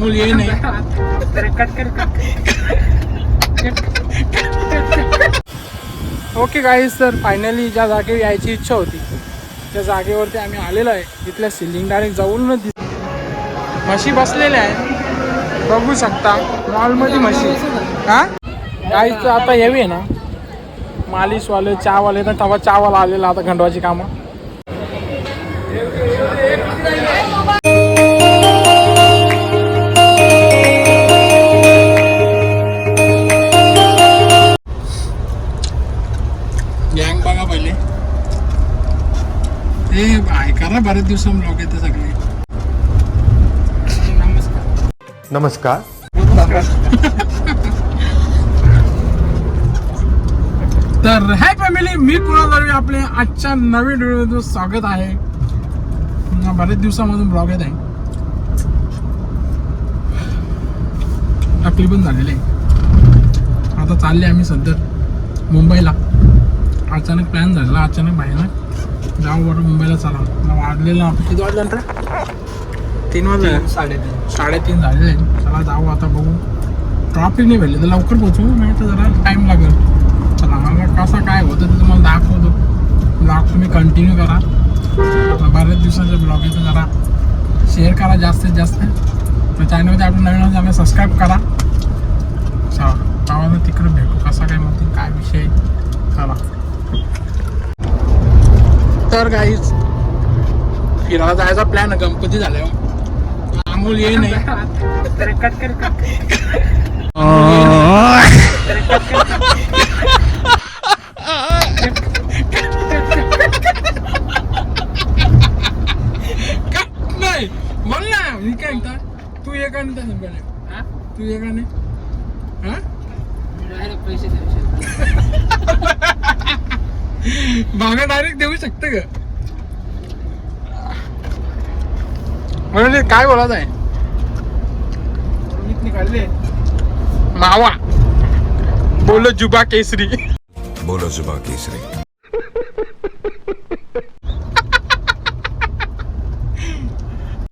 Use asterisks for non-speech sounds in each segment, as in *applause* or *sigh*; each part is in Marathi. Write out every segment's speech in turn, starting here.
अमोल ये नाही ओके गाईज तर फायनली ज्या जागेवर यायची इच्छा होती त्या जागेवरती आम्ही आलेलो आहे. तिथल्या सिलिंग डायरेक्ट जाऊन दिस म्हशी बसलेल्या आहे बघू शकता मॉलमध्ये म्हशी. हा? तर आता यावी आहे ना मालिशवाले चहावाले तर तवा चहावाला आलेला आता खंडवाची कामं. ना बरेच दिवसा ब्लॉग येते सगळे. नमस्कार. नमस्कार *laughs* तर हाय फॅमिली मी कुणाल दळवी आपले आजच्या नवीन व्हिडिओ स्वागत आहे. पुन्हा बरेच दिवसामधून ब्लॉग येत आहे. आपली पण झालेली. आहे आता चालले आम्ही सध्या मुंबईला. अचानक प्लॅन झालेला अचानक बाहेर जाऊ बरं मुंबईला चला. मला वाजलेलं. किती वाजल्यानंतर तीन वाजले. साडेतीन. साडेतीन झालेले. चला जाऊ आता बघू. ट्रॉफिक नाही भेटले तर लवकर पोचू नाही तर जरा टाईम लागेल. चला मला कसं काय होतं ते तुम्हाला दाखवतो. ब्लॉग तुम्ही कंटिन्यू करा. आता बऱ्याच दिवसाचे ब्लॉग तर जरा. शेअर करा जास्तीत जास्त. तर चॅनलमध्ये आपण नवीन चॅनल सबस्क्राईब करा. चला तिकडे भेटू. कसा काय मग काय विषय? चला. तर काहीच फिरायला जायचा प्लॅन गणपती झाल्यावर अमोल ये नाही. बोल ना. मी काय म्हणता? तू ये का नाही तू ये का नाही? हा? *laughs* भागा डायरेक्ट देऊ शकते का? म्हणजे काय बोलत आहे? मावा. बोलो जुबा केसरी. बोलो जुबा केसरी.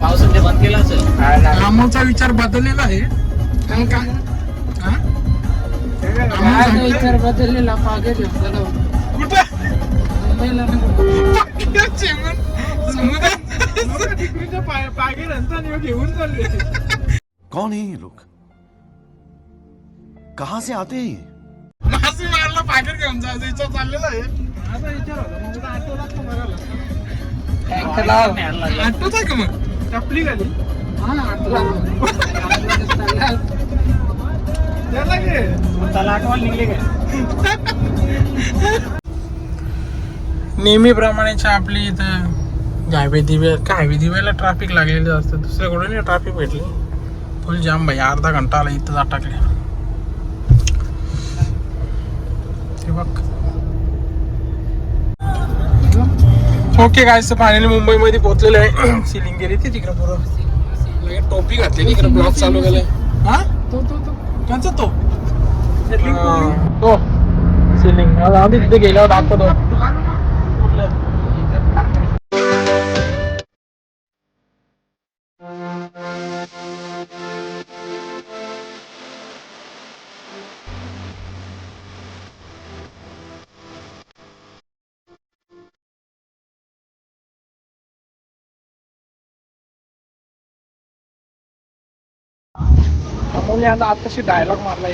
पावसाने बंद केला असेल. आमचा विचार बदललेला आहे. कारण काय? हा? विचार बदललेला? पागे घेऊन चालले कौन है ये लोग कहां से आते हैं ये मासे मारला पाकिट घेऊन जायचा विचार चाललेला आहे आठवत आहे का मग टपली गाडी त्याला आठवण निघली काय नेहमीप्रमाणेच्या आपली इथं हायवे दिवे हायवे दिव्याला ट्रॅफिक लागलेलं असतं. दुसऱ्याकडून ट्रॅफिक भेटली. फुल जाम भाई. अर्धा घंटा आला इथं अटकले ते बघ. ओके काय फायनली मुंबईमध्ये पोहोचलेलं आहे. *clears throat* सिलिंग गेली ती तिकडे पुरं. लगे टोपी घातली तिकडे ब्लॉक चालू केलाय. हा? तो तो तो. कोणचा तो? तो. सिलिंग आधी तिथे गेल्यावर दाखवतो. अमोल यांना आताशी डायलॉग मारला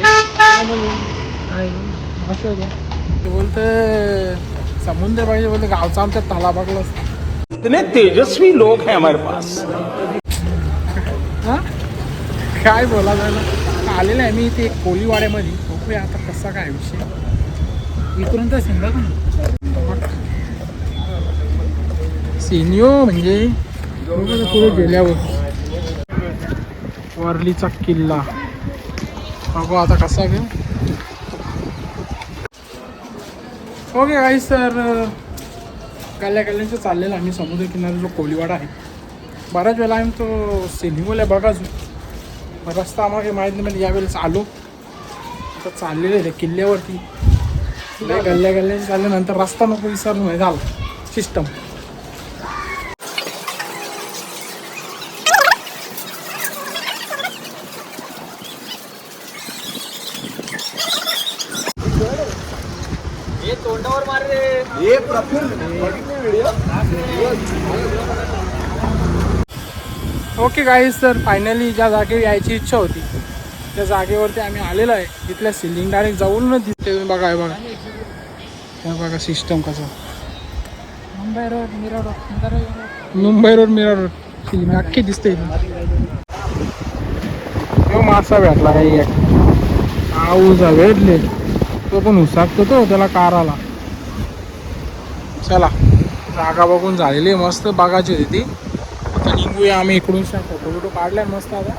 बोलते समुद्र पाहिजे बोलते गावचा आमच्या तला बघला इतने तेजस्वी लोग हैं हमारे पास। काय बोला जायला आलेलं आहे मी इथे कोलीवाड्यामध्ये बघूया आता कसा काय विषय. इकडून तर समजा सिनियो म्हणजे पुढे गेल्यावर. वर्लीचा किल्ला. बघू आता कसा घेऊ ओके काही सर गल्ल्या गल्ल्यांचं चाललेलं आम्ही समुद्रकिनारी जो कोलीवाडा आहे. बऱ्याच वेळेला आम्ही तो सिनेमाला बघाच रस्ता आम्हाला काही माहीत नाही म्हणजे यावेळेस आलो. आता चाललेलं आहे किल्ल्यावरती. गल्ल्या गल्ल्याचे चालल्यानंतर रस्ता नको विसरून झालं. सिस्टम ओके गाईज तर फायनली ज्या जागेवर यायची इच्छा होती त्या जागेवरती आम्ही आलेलो आहे. तिथल्या सिलिंग डायरेक्ट जाऊन न दिसते बघा हे बघा. हे बघा सिस्टम कसं. Mumbai road Mira road Mumbai road. Mira road ceiling अख्खी दिसते इथून मासा भेटला काही आऊजा भेटले. तो पण हुसाकतो तो त्याला काराला. चला. जागा बघून झालेली आहे मस्त बघायची होती ती. आता निघूया आम्ही इकडून फोटो बिटो काढलाय मस्त आता.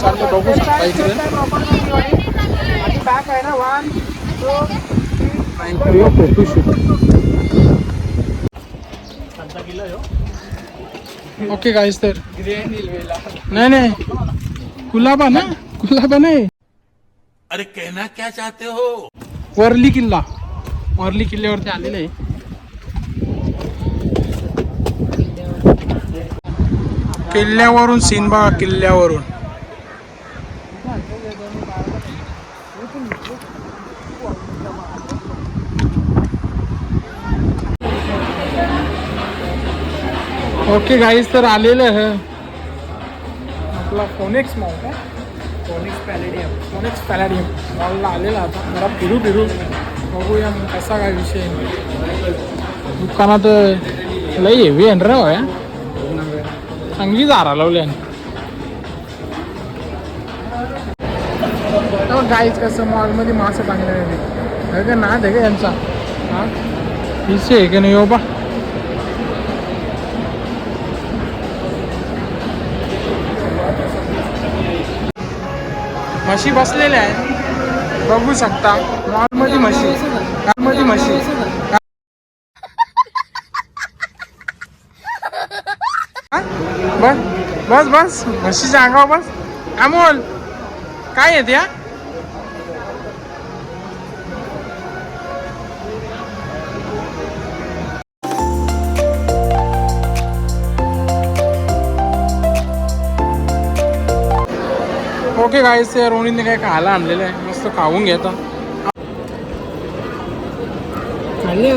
चाललं बघू शकता इकडे. फोटोशूट ओके गाईस तर. नाही नाही. कुलाबा ना? कुलाबा नाही अरे कहना क्या चाहते हो? वर्ली किल्ला. वर्ली किल्ल्यावरती आलेलं आहे. किल्ल्यावरून सिनबा किल्ल्यावरून. ओके गाईज तर आलेलं आहे. आपला फोनेक्स मॉल का फोनिक्स पॅलेडियम फोनिक्स पॅलेडियम मॉलला आलेला आता. जरा फिरू फिरू. बघूया मग कसा काय विषय दुकानात लई हेवी आहे रे या चांगली दारा लावली गाईच कसं मॉलमध्ये मासे चांगले आहे का ना आहे का यांचा? हा? विषय आहे का नाही हो बा? म्हशी बसलेल्या आहेत. बघू शकता. मॉलमध्ये म्हशी. मॉलमध्ये म्हशी. बस बस बस. म्हशीच्या अंगावर बस. अमोल काय येते या ओके गाईस ते रोणीने काय खायला आणलेलं आहे. मस्त खाऊन घेता खाल्ले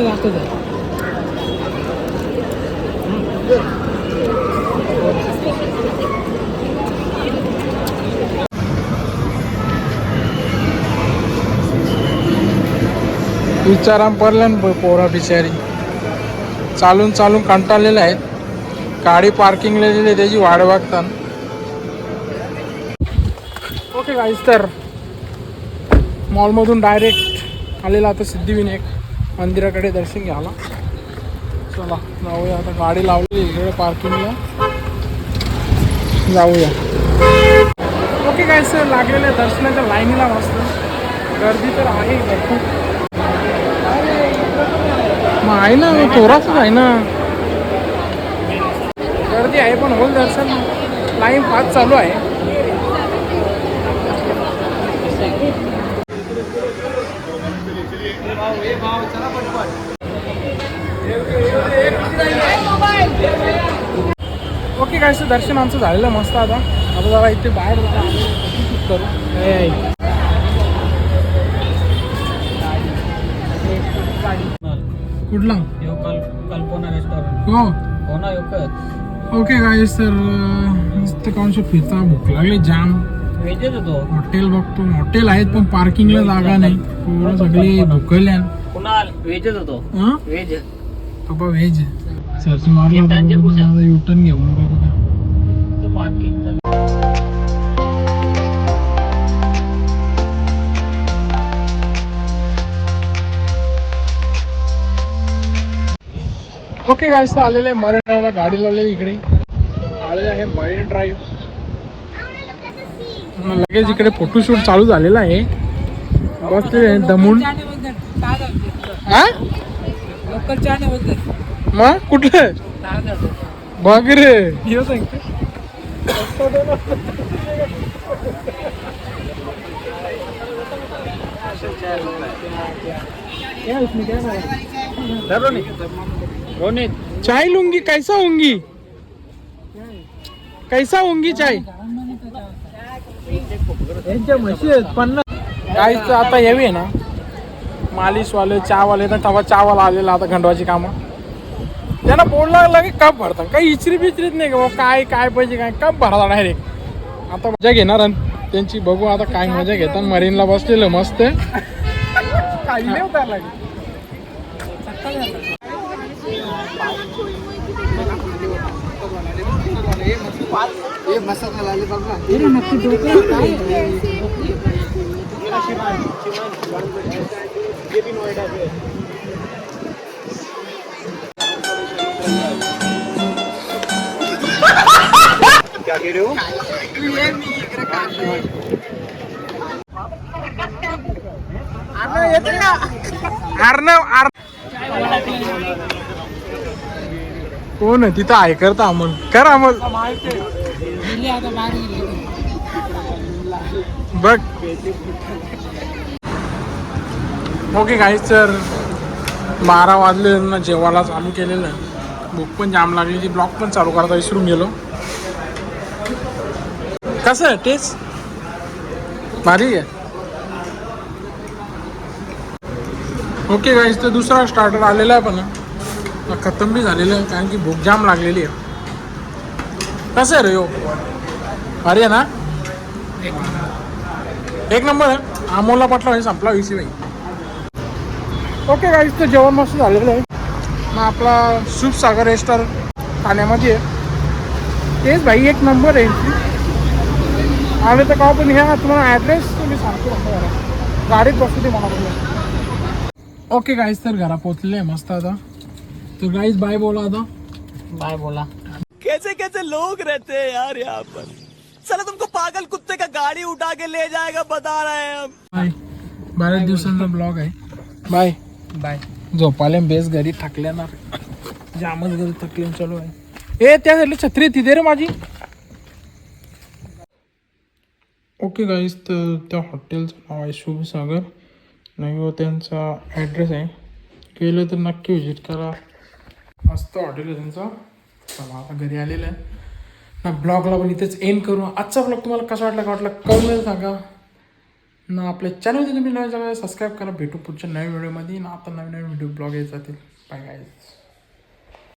विचाराम पडल्या ना पोरा बिचारी. चालून चालून कंटाळलेले आहेत. गाडी पार्किंगला दिली त्याची वाट बघतात ओके गाईज तर मॉलमधून डायरेक्ट आलेला आता सिद्धिविनायक मंदिराकडे दर्शन घ्यायला. चला जाऊया आता गाडी लावली इकडे पार्किंगला जाऊया. ओके काय सर लागलेल्या दर्शनाच्या लाईनीला मस्त गर्दी तर आहे भरपूर. मग आहे ना थोडासाच आहे ना. गर्दी आहे पण होल दर्शन लाईन फास्ट चालू आहे. ओके काय दर्शन आमचं झालेलं मस्त आता. आता जरा इथे बाहेर करू. कुठला? कल्पना रेस्टॉरंट हो. हो ना ओके गाईस तर मस्त काउंशो फिरता? भूक लागली जाम. वेजेच होतो हॉटेल बघतो. हॉटेल आहेत पण पार्किंगला जागा नाही. पोरं सगळी *laughs* भुकल्यान. पुन्हा वेजेच होतो हा? वेज बाबा व्हेज सर्च मारला युटर्न घेऊन बघू ओके गाईस तर आलेलं आहे मरीन ड्राईव्हला गाडी लावलेली इकडे. आलेलं आहे मरीन ड्राईव्ह. लगेच इकडे फोटोशूट चालू झालेला आहे. बसले दमून. हा? मग कुठलं? बघ रे हिरो रोनित. चाय लूंगी कैसा होंगी? कैसा होंगी चाय? तर आता हेवी आहे ना. मालिशवाले चहावाले ना तेव्हा चहावाला आलेला आता खंडवाची कामं. त्यांना बोल लागला की कप भरतात काही इचरी बिचरीत नाही का काय काय पाहिजे काय कप भरता डायरेक्ट आता मजा घेणार आणि त्यांची बघू आता काय मजा घेतात. मरीनला बसलेलं मस्त काही नाही उतारला. नक्की डोकं काय अर्णव आर कोण आहे? तिथं आहे करता अमोल. कर अमोल. बघ. ओके काही सर बारा वाजले ना जेवायला चालू केलेलं. बुक भूक पण जाम लागली ती ब्लॉग पण चालू करता विसरून गेलो. कसं आहे टेस्ट भारी आहे. ओके गाईज तर दुसरा स्टार्टर आलेला आहे पण खतम बी झालेलं आहे कारण की भूक जाम लागलेली आहे. कसं आहे रे यो? भारी आहे ना? एक नंबर आहे. अमोलला पटला म्हणजे संपला विसी बाई ओके गाईज तर जेवण मस्त झालेलं आहे. मग आपला सूप सागर रेस्टॉरंट ठाण्यामध्ये आहे. तेच भाई एक नंबर आहे. आले तर का पण ह्या तुम्हाला ॲड्रेस मी सांगतो गाडीत बसू दे मला ओके गाईज तर घरा पोचलेले आहे मस्त आता तर गाईज बाय बोला आता बाय बोला। कैसे कैसे लोग रहते हैं यार यहाँ पर? चलो तुमको पागल कुत्ते का गाड़ी उठा के ले जाएगा बता रहे हैं हम। बाय बऱ्याच दिवसांचा ब्लॉग आहे बाय बाय झोपाले बेस घरी थकल्याणार जामच घरी थकले चालू आहे ए त्या झाली छत्री तिथे रे माझी ओके गाईज तर त्या हॉटेलचं नाव आहे शुभसागर. नाही व त्यांचा ॲड्रेस आहे. गेलं तर नक्की व्हिजिट करा. मस्त हॉटेल आहे त्यांचं. चला आता घरी आलेलं आहे. ना ब्लॉगला पण इथेच एंड करू. आजचा ब्लॉग तुम्हाला कसा वाटला का वाटला कळून सांगा. ना आपल्या चॅनलमध्ये तुम्ही नवीन सबस्क्राईब करा. भेटू पुढच्या नवीन व्हिडिओमध्ये ना आता नवीन नवीन व्हिडिओ ब्लॉग येत जातील. Bye guys